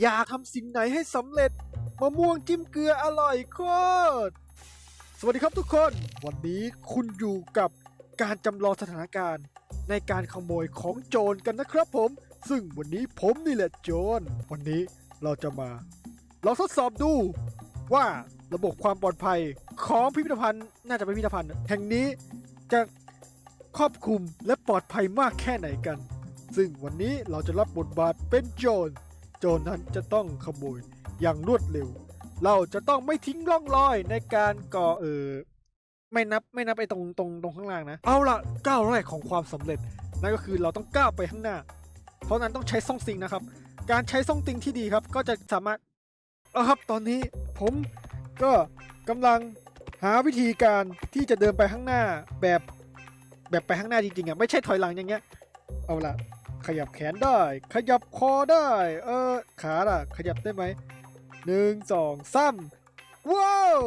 อยากทำสิ่งไหนให้สำเร็จมะม่วงจิ้มเกลืออร่อยโคตร สวัสดีครับทุกคน วันนี้คุณอยู่กับการจำลองสถานการณ์ ในการขโมยของโจรกันนะครับผม ซึ่งวันนี้ผมนี่แหละโจร วันนี้เราจะมาลองทดสอบดู ว่าระบบความปลอดภัยของพิพิธภัณฑ์ น่าจะเป็นพิพิธภัณฑ์ แห่งนี้จะครอบคลุมและปลอดภัยมากแค่ไหนกัน ซึ่งวันนี้เราจะรับบทบาทเป็นโจร โจรนั้นจะต้องขโมยอย่างรวดเร็ว เราจะต้องไม่ทิ้งร่องรอยในการก่อเออไม่นับไม่นับไอ้ตรงตรงตรงข้างล่างนะ เอาละก้าวแรกของความสำเร็จนั่นก็คือเราต้องก้าวไปข้างหน้า เพราะนั้นต้องใช้ซ่องซิงนะครับ การใช้ซ่องติงที่ดีครับ ก็จะสามารถเอาครับตอนนี้ผมก็กำลังหาวิธีการที่จะเดินไปข้างหน้าแบบแบบไปข้างหน้าจริงๆอะไม่ใช่ถอยหลังอย่างเงี้ย เอาละ ขยับแขนได้ ขยับคอได้ เออ ขาล่ะ ขยับได้ไหมหนึ่งสองสามว้าว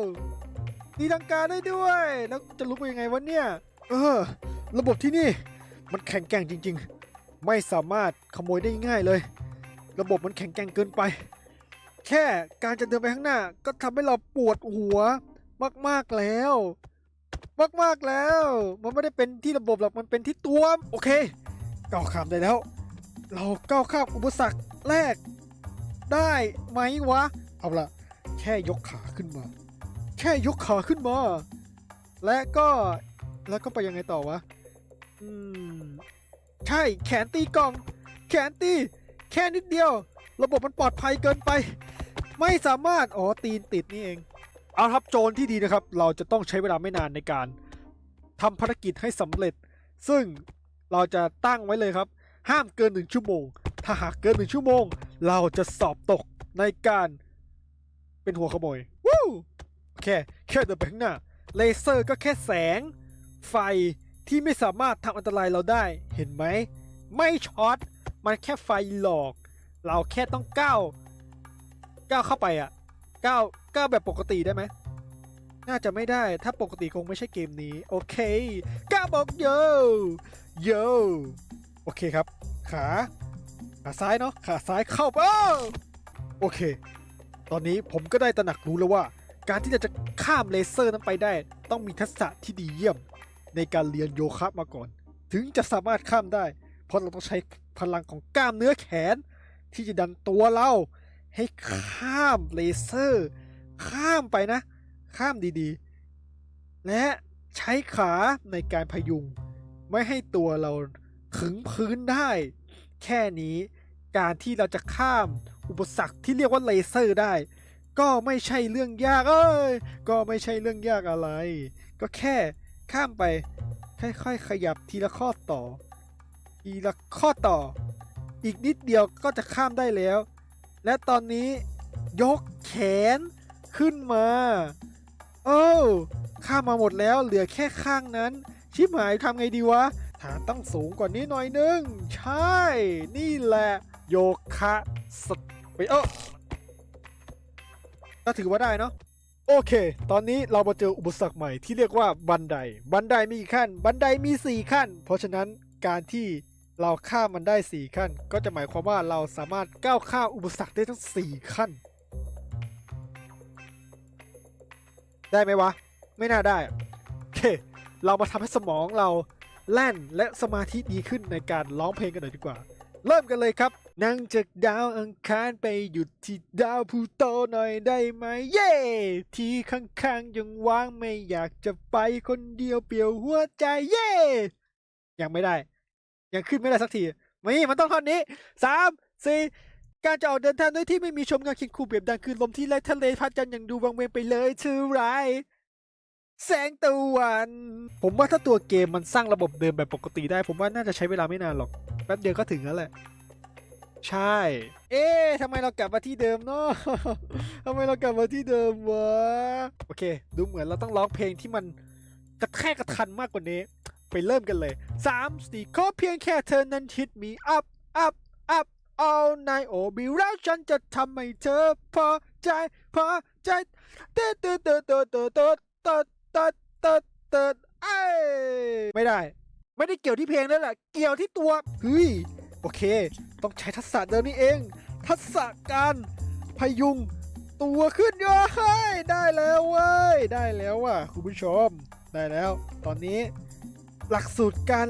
ตีลังกาได้ด้วย แล้วจะลุกไปยังไงวะเนี่ย เออ ระบบที่นี่ มันแข็งแกร่งจริง ๆ ไม่สามารถขโมยได้ง่ายเลย ระบบมันแข็งแกร่งเกินไป แค่การจะเดินไปข้างหน้า ก็ทำให้เราปวดหัวมากๆแล้ว มากๆแล้ว มันไม่ได้เป็นที่ระบบหรอก มันเป็นที่ตัว โอเค ก้าวข้ามได้แล้ว เราก้าวข้ามอุปสรรคแรก ได้ไหมวะ เอาละแค่ยกขาขึ้นมา แค่ยกขาขึ้นมา และก็แล้วก็ไปยังไงต่อวะ อืม ใช่แขนตีกล่อง แขนตี แค่นิดเดียว ระบบมันปลอดภัยเกินไป ไม่สามารถ อ๋อ ตีนติดนี่เอง เอาครับโจรที่ดีนะครับ เราจะต้องใช้เวลาไม่นานในการทำภารกิจให้สำเร็จ ซึ่ง เราจะตั้งไว้เลยครับ ห้ามเกินหนึ่งชั่วโมง ถ้าหากเกินหนึ่งชั่วโมง เราจะสอบตกในการเป็นหัวขโมยวู้แค่แค่เดินไปข้างหน้าเลเซอร์ก็แค่แสง ไฟที่ไม่สามารถทำอันตรายเราได้เห็นไหม ไม่ช็อตมันแค่ไฟหลอก เราแค่ต้องก้าวก้าวเข้าไปอะก้าวก้าวแบบปกติได้ไหม น่าจะไม่ได้ ถ้าปกติคงไม่ใช่เกมนี้ โอเคก้าบอกโยโยโอเคครับ ขา ขาซ้ายเนาะ ขาซ้ายเข้าไปอ้าโอเค ตอนนี้ผมก็ได้ตระหนักรู้แล้วว่า การที่จะจะข้ามเลเซอร์นั้นไปได้ ต้องมีทักษะที่ดีเยี่ยม ในการเรียนโยคะมาก่อน ถึงจะสามารถข้ามได้ เพราะเราต้องใช้พลังของกล้ามเนื้อแขน ที่จะดันตัวเรา ให้ข้ามเลเซอร์ ข้ามไปนะ ข้ามดีๆ และใช้ขาในการพยุง ไม่ให้ตัวเราถึงพื้นได้ แค่นี้การที่เราจะข้ามอุปสรรคที่เรียกว่าเลเซอร์ได้ ก็ไม่ใช่เรื่องยากเอ้ยก็ไม่ใช่เรื่องยากอะไร ก็แค่ข้ามไปค่อยๆขยับทีละข้อต่อ ทีละข้อต่อ อีกนิดเดียวก็จะข้ามได้แล้ว และตอนนี้ยกแขนขึ้นมา โอ้ข้ามมาหมดแล้วเหลือแค่ข้างนั้น ชิบหายทำไงดีวะ ฐานต้องสูงกว่านี้หน่อยนึง ใช่ นี่แหละ โยคะสไปเออก็ถือว่าได้เนาะโอเค ตอนนี้เรามาเจออุปสรรคใหม่ที่เรียกว่าบันได บันไดมีกี่ขั้น บันไดมี 4 ขั้น เพราะฉะนั้นการที่เราข้ามมันได้ 4 ขั้น ก็จะหมายความว่าเราสามารถก้าวข้ามอุปสรรคได้ทั้ง 4 ขั้น ได้ไหมวะ ไม่น่าได้โอเคเรามาทำให้สมองเราแล่นและสมาธิดีขึ้นในการร้องเพลงกันหน่อยดีกว่า เริ่มกันเลยครับ นั่งจากดาวอังคารไปหยุดที่ดาวพูโตหน่อยได้ไหมเย้ที่ข้างๆยังว่างไม่อยากจะไปคนเดียวเปลี่ยวหัวใจเย้ยังไม่ได้ ยังขึ้นไม่ได้สักทีไม่มันต้องท่อนนี้สามสี่ การจะออกเดินทางโดยที่ไม่มีชมงานคียงคูเปียบดังคือลมที่ไล่ทะเลพัดจันอย่างดูวังเวงไปเลยชื่อไรแสงตะวัน ผมว่าถ้าตัวเกมมันสร้างระบบเดิมแบบปกติได้ ผมว่าน่าจะใช้เวลาไม่นานหรอก แป๊บเดียวก็ถึงแล้วแหละ ใช่ เอ๊ะทำไมเรากลับมาที่เดิมเนาะทำไมเรากลับมาที่เดิมวะ โอเค ดูเหมือนเราต้องร้องเพลงที่มันกระแทกกระทันมากกว่านี้ ไปเริ่มกันเลยสามสี่ขอเพียงแค่เธอนั้นฮิตมี up up up all night โอบิแล้วฉันจะทำให้เธอพอใจพอใจเตดเตดเตดเตดเตดเตดเตดเตดเตดเตดเอ้ไม่ได้ ไม่ได้เกี่ยวที่เพลงนั่นแหละ เกี่ยวที่ตัวเฮ้ยโอเค ต้องใช้ทักษะเดิมนี่เอง ทักษะการพยุงตัวขึ้นเย้ได้แล้วเว้ย ได้แล้วว่ะคุณผู้ชม ได้แล้ว ตอนนี้หลักสูตรการ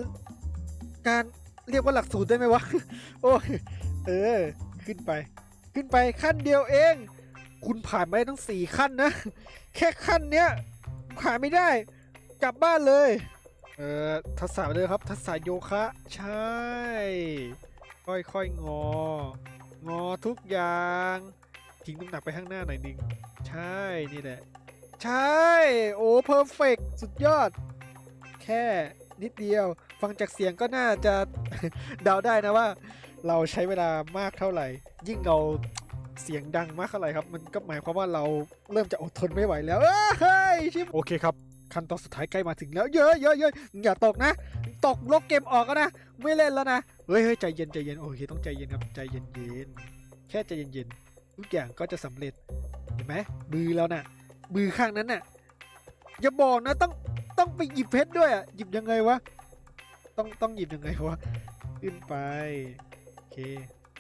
การเรียกว่าหลักสูตรได้ไหมวะ โอ้ย เออ ขึ้นไป ขึ้นไปขั้นเดียวเอง คุณผ่านมาได้ทั้งสี่ขั้นนะ แค่ขั้นเนี้ยผ่านไม่ได้ กลับบ้านเลย เออทักษะเลยครับทักษะโยคะ ใช่ ค่อยๆงอ งอทุกอย่างทิ้งน้ำหนักไปข้างหน้าหน่อยนึง ใช่ นี่แหละ ใช่ โอ้เพอร์เฟกสุดยอด แค่นิดเดียว ฟังจากเสียงก็น่าจะเดาได้นะว่า เราใช้เวลามากเท่าไหร่ ยิ่งเราเสียงดังมากเท่าไหร่ครับ มันก็หมายความว่าเราเริ่มจะอดทนไม่ไหวแล้วเฮ้ยชิบโอเคครับขั้นตอนสุดท้ายใกล้มาถึงแล้วเยอะเยอะเยอะอย่าตกนะ ตกลบเกมออกก็นะ ไม่เล่นแล้วนะเฮ้ยเฮ้ยใจเย็นใจเย็นโอเคต้องใจเย็นครับใจเย็นเย็นแค่ใจเย็นเย็นทุกอย่างก็จะสำเร็จเห็นไหมมือเราน่ะมือข้างนั้นน่ะอย่าบอกนะต้องต้องไปหยิบเพชรด้วยอะหยิบยังไงวะต้องต้องหยิบยังไงวะขึ้นไป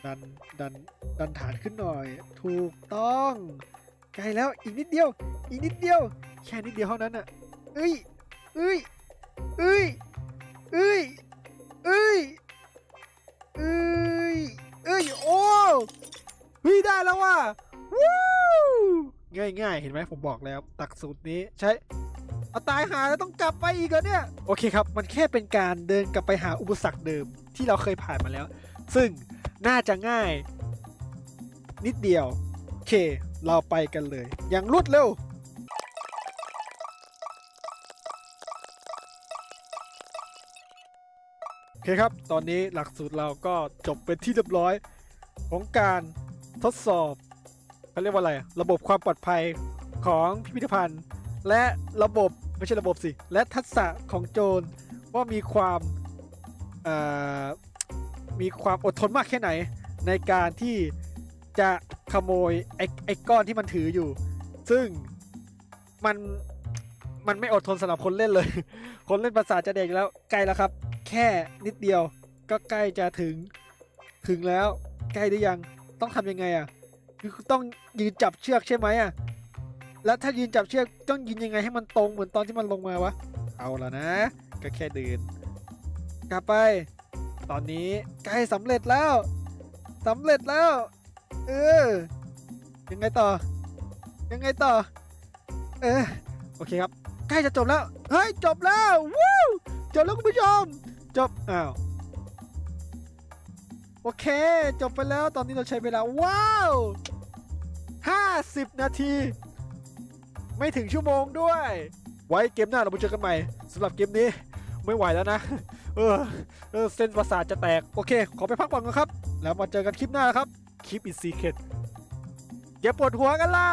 ดัน ดัน ดันฐานขึ้นหน่อย ถูกต้อง ใกล้แล้ว อีกนิดเดียว อีกนิดเดียว แค่นิดเดียวเท่านั้นอะเอ้ยเอ้ยเอ้ยเอ้ยเอ้ยเอ้ยเอ้ย โอ้เฮ้ยได้แล้วว่ะวู้ง่ายง่ายเห็นไหมผมบอกแล้ว ตักสูตรนี้ใช้เอาตายหาแล้วต้องกลับไปอีกเหรอเนี่ย โอเคครับ มันแค่เป็นการเดินกลับไปหาอุปสรรคเดิมที่เราเคยผ่านมาแล้ว ซึ่งน่าจะง่ายนิดเดียว โอเค เราไปกันเลย อย่างรวดเร็ว โอเคครับ ตอนนี้หลักสูตรเราก็จบเป็นที่เรียบร้อย ของการทดสอบเขาเรียกว่าอะไร ระบบความปลอดภัยของพิพิธภัณฑ์ และระบบไม่ใช่ระบบสิ และทักษะของโจรว่ามีความอ่อ มีความอดทนมากแค่ไหน ในการที่จะขโมยไอ้ไอ้ก้อนที่มันถืออยู่ ซึ่งมันมันไม่อดทนสำหรับคนเล่นเลย คนเล่นภาษาจะเด็กแล้วใกล้แล้วครับ แค่นิดเดียวก็ใกล้จะถึงถึงแล้วใกล้หรือยังต้องทำยังไงอะคือต้องยืนจับเชือกใช่ไหมอะแล้วถ้ายืนจับเชือกต้องยืนยังไงให้มันตรงเหมือนตอนที่มันลงมาวะ เอาละนะ ก็แค่เดิน กลับไป ตอนนี้ใกล้สำเร็จแล้วสำเร็จแล้ว เออ ยังไงต่อ ยังไงต่อ เออ โอเคครับ ใกล้จะจบแล้ว เฮ้ย จบแล้ว วู้จบแล้วคุณผู้ชม จบ อ้าว โอเค จบไปแล้ว ตอนนี้เราใช้เวลา ว้าว50นาที ไม่ถึงชั่วโมงด้วย ไว้เกมหน้าเรามาเจอกันใหม่สำหรับเกมนี้ ไม่ไหวแล้วนะ เออเออเส้นประสาทจะแตก โอเค ขอไปพักผ่อนก่อนครับ แล้วมาเจอกันคลิปหน้านะครับ คลิปอินซีเคทอย่าปวดหัวกันล่ะ